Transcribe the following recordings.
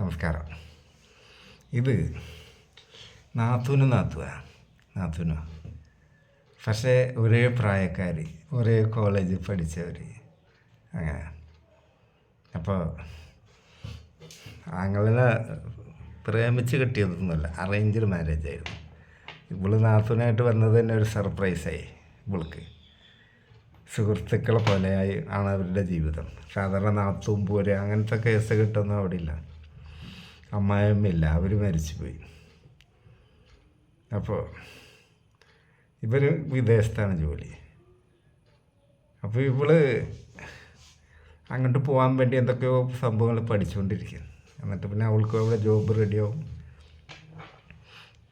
നമസ്കാരം. ഇത് നാത്തൂനും നാത്തുവാ നാത്തൂനോ? പക്ഷേ ഒരേ പ്രായക്കാർ ഒരേ കോളേജിൽ പഠിച്ചവർ അങ്ങനെ. അപ്പോൾ ആങ്ങളെ പ്രേമിച്ച് കിട്ടിയതൊന്നുമല്ല അറേഞ്ച്ഡ് മാരേജ് ആയിരുന്നു. ഇവൾ നാത്തൂനായിട്ട് വന്നത് തന്നെ ഒരു സർപ്രൈസായി ഇവൾക്ക്. സുഹൃത്തുക്കളെ പോലെയായി ആണ് അവരുടെ ജീവിതം. സാധാരണ നാത്തും പോര് അങ്ങനത്തെ കേസ് കിട്ടുന്ന അവിടെ ഇല്ല. അമ്മായിയമ്മയില്ല അവർ മരിച്ചുപോയി. അപ്പോൾ ഇവർ വിദേശത്താണ് ജോലി. അപ്പോൾ ഇവൾ അങ്ങോട്ട് പോകാൻ വേണ്ടി എന്തൊക്കെയോ സംഭവങ്ങൾ പഠിച്ചുകൊണ്ടിരിക്കും എന്നിട്ട് പിന്നെ അവൾക്ക് അവിടെ ജോബ് റെഡിയാവും.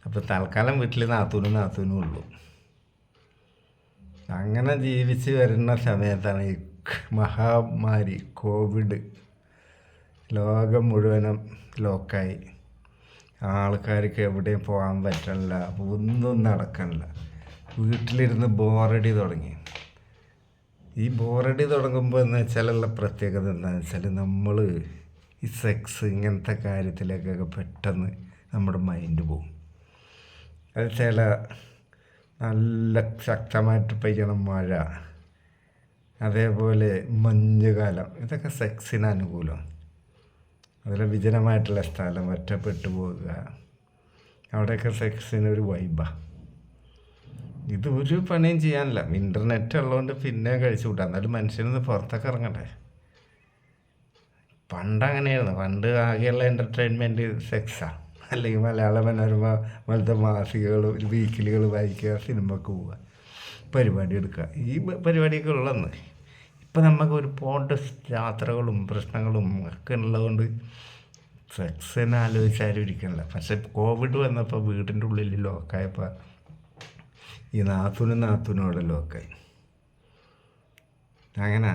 അപ്പോൾ തൽക്കാലം വീട്ടിൽ നാത്തൂനും നാത്തൂനും ഉള്ളൂ. അങ്ങനെ ജീവിച്ച് വരുന്ന സമയത്താണ് ഈ മഹാമാരി കോവിഡ് ലോകം മുഴുവനും ലോക്കായി. ആൾക്കാർക്ക് എവിടെയും പോകാൻ പറ്റണില്ല ഒന്നും നടക്കണില്ല. വീട്ടിലിരുന്ന് ബോറടി തുടങ്ങി. ഈ ബോറടി തുടങ്ങുമ്പോൾ എന്ന് വെച്ചാലുള്ള പ്രത്യേകത എന്താണെന്ന് വെച്ചാൽ നമ്മൾ ഈ സെക്സ് ഇങ്ങനത്തെ കാര്യത്തിലേക്കൊക്കെ പെട്ടെന്ന് നമ്മുടെ മൈൻഡ് പോകും അത് ചില നല്ല ശക്തമായിട്ട് പെയ്യണം മഴ അതേപോലെ മഞ്ഞുകാലം ഇതൊക്കെ സെക്സിന് അനുകൂലമാണ്. അതിലെ വിജനമായിട്ടുള്ള സ്ഥലം ഒറ്റപ്പെട്ടു പോകുക അവിടെയൊക്കെ സെക്സിന് ഒരു വൈബാണ് ഇത് ഒരു പണിയും ചെയ്യാനില്ല. ഇന്റർനെറ്റ് ഉള്ളതുകൊണ്ട് പിന്നെ കഴിച്ചു കൂട്ടാം. എന്നാലും മനുഷ്യനൊന്ന് പുറത്തൊക്കെ ഇറങ്ങട്ടെ പണ്ട് അങ്ങനെയായിരുന്നു പണ്ട് ആകെയുള്ള എന്റർടൈൻമെന്റ് സെക്സാണ് അല്ലെങ്കിൽ മലയാള മനോരമ പോലത്തെ മാസികകൾ വീക്കിലികൾ വായിക്കുക സിനിമക്ക് പോവുക പരിപാടി എടുക്കുക. ഈ പരിപാടിയൊക്കെ ഉള്ളതെന്ന് ഇപ്പം നമുക്ക് ഒരുപാട് യാത്രകളും പ്രശ്നങ്ങളും ഒക്കെ ഉള്ളതുകൊണ്ട് സെക്സിനെ ആലോചിച്ചാലും ഇരിക്കണില്ല പക്ഷെ കോവിഡ് വന്നപ്പോൾ വീടിന്റെ ഉള്ളിൽ ലോക്കായപ്പോൾ ഈ നാത്തൂനും അവിടെ ലോക്കായി. അങ്ങനെ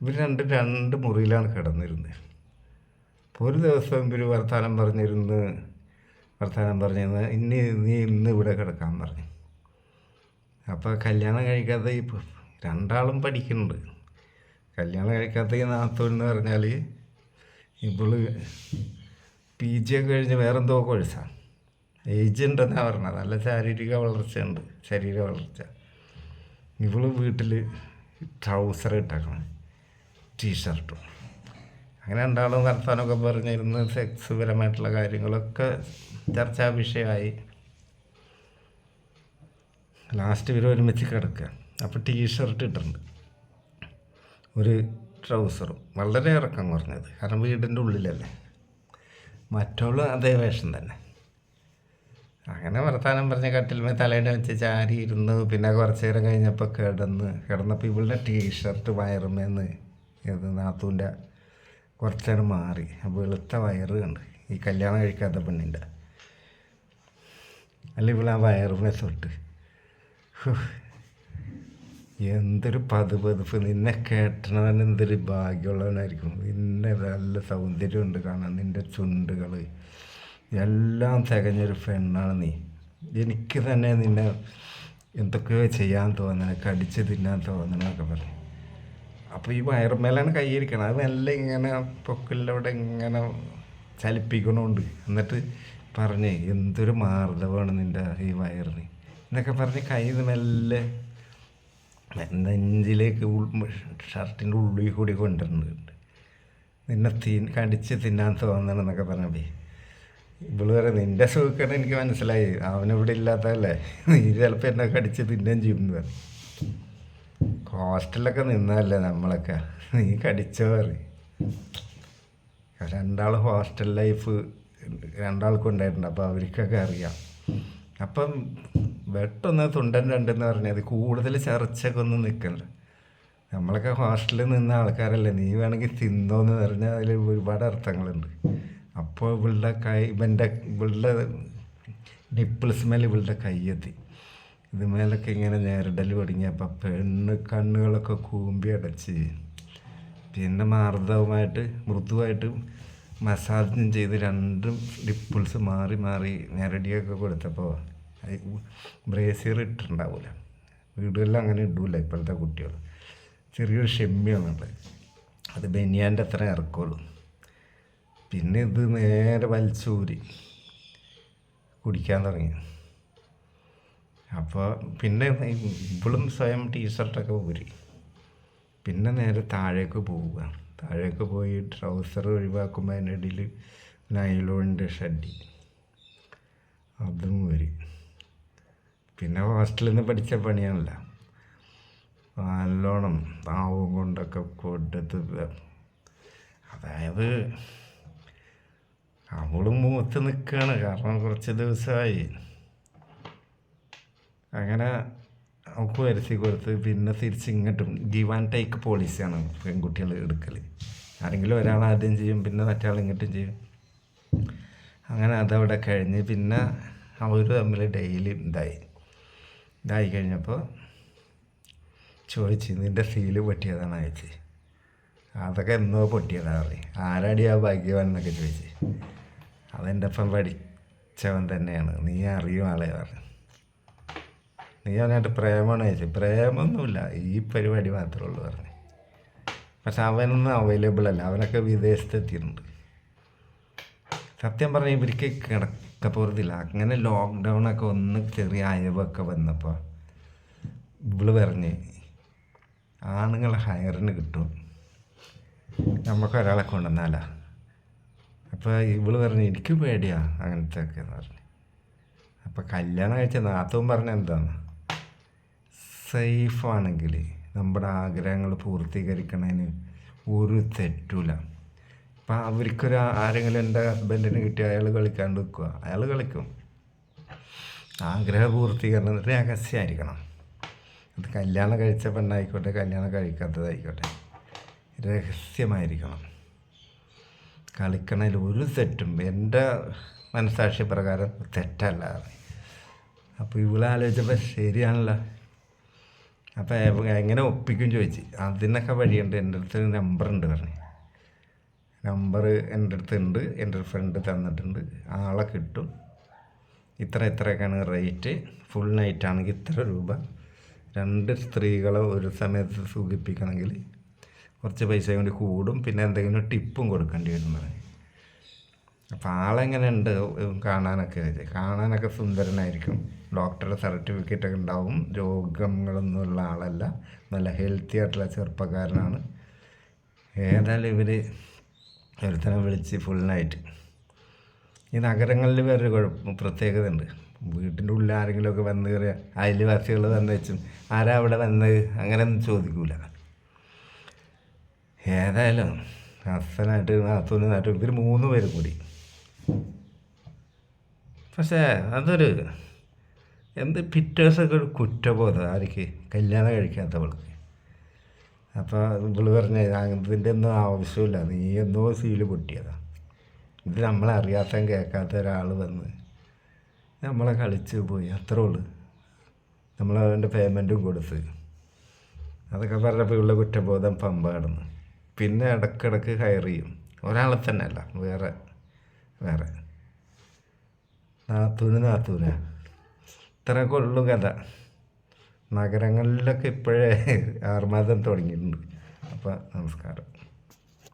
ഇവർ രണ്ട് രണ്ട് മുറിയിലാണ് കിടന്നിരുന്നത്. അപ്പോൾ ഒരു ദിവസം ഇവർ വർത്തമാനം പറഞ്ഞിരുന്ന് വർത്തമാനം പറഞ്ഞിരുന്ന് ഇനി നീ ഇന്ന് ഇവിടെ കിടക്കാൻ പറഞ്ഞു. അപ്പോൾ കല്യാണം കഴിക്കാതെ ഈ രണ്ടാളും പഠിക്കുന്നുണ്ട്. കല്യാണം കഴിക്കാത്ത ഈ പറഞ്ഞാൽ ഇവൾ പി ജി ഒക്കെ കഴിഞ്ഞ് വേറെന്തോ കോഴ്സാണ് ഏജ് ഉണ്ടെന്നാണ് പറഞ്ഞത്. നല്ല ശാരീരിക വളർച്ചയുണ്ട് ശരീര വളർച്ച. ഇവൾ വീട്ടിൽ ട്രൗസർ ഇട്ടേക്കണം. ടീഷർട്ടും അങ്ങനെ രണ്ടാളും വർത്താനമൊക്കെ പറഞ്ഞിരുന്ന് സെക്സ് പരമായിട്ടുള്ള കാര്യങ്ങളൊക്കെ ചർച്ചാ വിഷയമായി. ലാസ്റ്റ് ഇവർ ഒരുമിച്ച് കിടക്കുക അപ്പോൾ ടീഷർട്ട് ഇട്ടിട്ടുണ്ട്. ഒരു ട്രൗസറും. വളരെ ഇറക്കം കുറഞ്ഞത്. കാരണം വീടിന്റെ ഉള്ളിലല്ലേ. മറ്റുള്ള അതേ വേഷം തന്നെ. അങ്ങനെ വർത്താനം പറഞ്ഞ കട്ടിൽമേ തലേന്റെ വെച്ച് ചാരി ഇരുന്ന് പിന്നെ കുറച്ച് നേരം കഴിഞ്ഞപ്പോൾ കിടന്ന് കിടന്നപ്പോൾ ഇവളുടെ ടീഷർട്ട് വയറുമേന്ന് ഇത് നാത്തൂന്റെ കുറച്ചേരം മാറി. വെളുത്ത വയറ് കണ്ട്. ഈ കല്യാണം കഴിക്കാത്ത പെണ്ണിന്റെ. അല്ല ഇവളാ വയറുമേ തൊട്ട് എന്തൊരു പതുപതുപ്പ് നിന്നെ കേട്ടണവൻ എന്തൊരു ഭാഗ്യമുള്ളവനായിരിക്കും. നിന്നെ നല്ല സൗന്ദര്യമുണ്ട് കാണാൻ നിന്റെ ചുണ്ടുകൾ എല്ലാം തികഞ്ഞൊരു പെണ്ണാണ് നീ. എനിക്ക് തന്നെ നിന്നെ എന്തൊക്കെയോ ചെയ്യാൻ തോന്നണം കടിച്ച് തിന്നാൻ തോന്നണമെന്നൊക്കെ പറഞ്ഞു അപ്പോൾ ഈ വയറുമേലാണ് കൈയിരിക്കണം അത് നല്ല ഇങ്ങനെ പൊക്കലിലൂടെ ഇങ്ങനെ ചലിപ്പിക്കണമുണ്ട് എന്നിട്ട് പറഞ്ഞേ എന്തൊരു മാർദ്ദവമാണ് നിന്റെ ഈ വയറിന്. എന്നൊക്കെ പറഞ്ഞ് കൈ മെല്ലെ നെഞ്ചിലേക്ക് ഷർട്ടിന്റെ ഉള്ളിൽ കൂടി കൊണ്ടുവരുന്നുണ്ട്. നിന്നെ തീ കടിച്ച് തിന്നാൻ തോന്നണം എന്നൊക്കെ പറഞ്ഞപ്പേ ഇവൾ വരെ നിന്റെ സുഖക്കേട് എനിക്ക് മനസ്സിലായി. അവനിവിടെ ഇല്ലാത്തതല്ലേ. നീ ചിലപ്പോൾ എന്നെ കടിച്ച് തിന്നേം ചെയ്യും പറഞ്ഞു ഹോസ്റ്റലിലൊക്കെ നിന്നതല്ലേ നമ്മളൊക്കെ. നീ കടിച്ചോ പറയും. രണ്ടാൾ ഹോസ്റ്റൽ ലൈഫ് രണ്ടാൾക്കും ഉണ്ടായിട്ടുണ്ട്. അപ്പോൾ അവർക്കൊക്കെ അറിയാം. അപ്പം വെട്ടൊന്ന് തുണ്ടൻ രണ്ടെന്ന് പറഞ്ഞത് കൂടുതൽ ചർച്ചയൊക്കെ ഒന്നും നിൽക്കണ്ട നമ്മളൊക്കെ ഹോസ്റ്റലിൽ നിന്ന ആൾക്കാരല്ലേ നീ വേണമെങ്കിൽ തിന്നോന്ന് പറഞ്ഞാൽ അതിൽ ഒരുപാട് അർത്ഥങ്ങളുണ്ട്. അപ്പോൾ ഇവളുടെ കൈ ഇവന്റെ ഇവളുടെ നിപ്പിൾസ് മേലെ ഇവളുടെ കയ്യെത്തി. ഇതുമേലൊക്കെ ഇങ്ങനെ നേരിടൽ തുടങ്ങിയപ്പോൾ പെണ്ണ് കണ്ണുകളൊക്കെ കൂമ്പി അടച്ച്. പിന്നെ മാർദ്ദവുമായിട്ട് മൃദുവായിട്ട് മസാജും ചെയ്ത് രണ്ടും ഡിപ്പിൾസ് മാറി മാറി ഞെരടിയൊക്കെ കൊടുത്തപ്പോൾ ബ്രേസിയർ ഇട്ടിട്ടുണ്ടാവില്ല വീടുകളിൽ അങ്ങനെ ഇടൂല ഇപ്പോഴത്തെ കുട്ടികൾ. ചെറിയൊരു ഷെമ്മിയാണുള്ളത്. അത് ബനിയാന്റെ അത്ര ഇറക്കുള്ളൂ. പിന്നെ ഇത് നേരെ വലിച്ചൂരി കുടിക്കാൻ തുടങ്ങി. അപ്പോൾ പിന്നെ ഇപ്പോഴും സ്വയം ടീഷർട്ടൊക്കെ ഊരി. പിന്നെ നേരെ താഴേക്ക് പോവുക. താഴേക്ക് പോയി ട്രൗസർ ഒഴിവാക്കുമ്പോൾ അതിന്റെ ഇടയിൽ നൈലോണിന്റെ ഷഡ്ഡി. അതും ഊരി. പിന്നെ ഹോസ്റ്റലിൽ നിന്ന് പഠിച്ച പണിയാണല്ല. നല്ലോണം താവും കൊണ്ടൊക്കെ കൊടുത്ത് അതായത് അവളും മൂത്ത് നിൽക്കുകയാണ് കാരണം കുറച്ച് ദിവസമായി അങ്ങനെ അവൾക്ക് വരുത്തി കൊടുത്ത് പിന്നെ തിരിച്ച് ഇങ്ങോട്ടും ഗിവ് ആൻഡ് ടേക്ക് പോളിസിയാണ് പെൺകുട്ടികൾ എടുക്കൽ ആരെങ്കിലും ഒരാൾ ആദ്യം ചെയ്യും പിന്നെ മറ്റാൾ ഇങ്ങോട്ടും ചെയ്യും. അങ്ങനെ അതവിടെ കഴിഞ്ഞ് പിന്നെ അവർ തമ്മിൽ ഡെയിലി ഇതായി ഇതായി കഴിഞ്ഞപ്പോൾ ചോദിച്ചു നിന്റെ സീൽ പൊട്ടിയതാണ്? അയച്ച് അതൊക്കെ എന്നോ പൊട്ടിയതാണ് പറയും ആരാടി ആ ഭാഗ്യവാൻ എന്നൊക്കെ ചോദിച്ച്. അതെന്റെ ഒപ്പം പഠിച്ചവൻ തന്നെയാണ്. നീ അറിയും ആളെ പറഞ്ഞു. നീ അവനായിട്ട് പ്രേമമാണ് ചോദിച്ചു. പ്രേമൊന്നുമില്ല. ഈ പരിപാടി മാത്രമേ ഉള്ളൂ പറഞ്ഞു. പക്ഷെ അവനൊന്നും അവൈലബിൾ അല്ല. അവനൊക്കെ വിദേശത്തെത്തിയിട്ടുണ്ട്. സത്യം പറഞ്ഞാൽ ഇവർക്ക് കിടക്കപ്പുറത്തില്ല അങ്ങനെ ലോക്ക്ഡൗൺ ഒക്കെ ഒന്ന് ചെറിയ അയവൊക്കെ വന്നപ്പോൾ ഇവൾ പറഞ്ഞ് ആണുങ്ങളെ ഹയറിന് കിട്ടും. നമുക്ക് ഒരാളെ കൊണ്ടുവന്നാലാ. അപ്പോൾ ഇവൾ പറഞ്ഞു എനിക്ക് പേടിയാ അങ്ങനത്തെ ഒക്കെ എന്ന് പറഞ്ഞു. അപ്പോൾ കല്യാണം കഴിച്ച നാത്തവും പറഞ്ഞ എന്താണ്? സേഫാണെങ്കിൽ നമ്മുടെ ആഗ്രഹങ്ങൾ പൂർത്തീകരിക്കണതിന് ഒരു തെറ്റൂല. ഇപ്പം അവർക്കൊരു ആരെങ്കിലും എന്റെ ഹസ്ബൻഡിന് കിട്ടിയ അയാൾ കളിക്കാണ്ട് നിൽക്കുക അയാൾ കളിക്കും. ആഗ്രഹ പൂർത്തീകരണം രഹസ്യമായിരിക്കണം അത് കല്യാണം കഴിച്ച പെണ്ണായിക്കോട്ടെ കല്യാണം കഴിക്കാത്തതായിക്കോട്ടെ രഹസ്യമായിരിക്കണം. കളിക്കണതിൽ ഒരു തെറ്റും എന്റെ മനസാക്ഷി പ്രകാരം തെറ്റല്ല അപ്പോൾ ഇവളാലോചിച്ചപ്പോൾ ശരിയാണല്ലോ. അപ്പോൾ എങ്ങനെ ഒപ്പിക്കും ചോദിച്ച്. അതിനൊക്കെ വഴിയുണ്ട്. എന്റെ അടുത്ത് നമ്പർ ഉണ്ട് പറഞ്ഞു. നമ്പർ എന്റെ അടുത്ത് ഉണ്ട് എന്റെ ഒരു ഫ്രണ്ട് തന്നിട്ടുണ്ട്. ആളെ കിട്ടും. ഇത്ര ഇത്രയൊക്കെയാണ് റേറ്റ് ഫുൾ നൈറ്റ് ആണെങ്കിൽ ഇത്ര രൂപ. രണ്ട് സ്ത്രീകളെ ഒരു സമയത്ത് സൂചിപ്പിക്കണമെങ്കിൽ കുറച്ച് പൈസ കൊണ്ട് കൂടും. പിന്നെ എന്തെങ്കിലും ടിപ്പും കൊടുക്കേണ്ടി വരും പറഞ്ഞു അപ്പോൾ ആളെങ്ങനെ ഉണ്ട് കാണാനൊക്കെ? കാണാനൊക്കെ സുന്ദരനായിരിക്കും. ഡോക്ടറുടെ സർട്ടിഫിക്കറ്റ് ഒക്കെ ഉണ്ടാവും. രോഗങ്ങളൊന്നുമുള്ള ആളല്ല. നല്ല ഹെൽത്തി ആയിട്ടുള്ള ചെറുപ്പക്കാരനാണ്. ഏതായാലും ഇവർ ഒരുത്തനെ വിളിച്ച് ഫുൾ നൈറ്റ് ഈ നഗരങ്ങളിൽ വേറൊരു കുഴപ്പം പ്രത്യേകത ഉണ്ട് വീട്ടിന്റെ ഉള്ളിൽ ആരെങ്കിലുമൊക്കെ വന്ന് കയറിയ അയൽവാസികൾ വന്ന് വെച്ചും ആരാ അവിടെ വന്നത് അങ്ങനെയൊന്നും ചോദിക്കൂല. ഏതായാലും അസനായിട്ട് നാത്തൂന് നാട്ടും ഇവർ മൂന്ന് പേരും കൂടി. പക്ഷേ അതൊരു എന്ത് പിറ്റേഴ്സൊക്കെ ഒരു കുറ്റബോധം. ആർക്ക് കല്യാണം കഴിക്കാത്തവൾക്ക്. അപ്പോൾ ഇവൾ പറഞ്ഞ അതിന്റെ ഒന്നും ആവശ്യമില്ല. നീ എന്തോ സീൽ പൊട്ടിയതാ. ഇത് നമ്മളറിയാത്ത കേൾക്കാത്ത ഒരാൾ വന്ന് നമ്മളെ കളിച്ച് പോയി. അത്രേ ഉള്ളൂ. നമ്മൾ അവന്റെ പേയ്മെന്റും കൊടുത്ത്. അതൊക്കെ പറഞ്ഞപ്പോൾ ഉള്ള കുറ്റബോധം പമ്പാടുന്നു പിന്നെ ഇടക്കിടക്ക് ഹയർ ചെയ്യും. ഒരാളെ തന്നെ അല്ല വേറെ വേറെ. നാത്തൂന് നാത്തൂന. ഇത്രയൊക്കെ ഉള്ളു കഥ. നഗരങ്ങളിലൊക്കെ ഇപ്പോഴേ ആർമാദം തുടങ്ങിയിട്ടുണ്ട്. അപ്പോൾ നമസ്കാരം.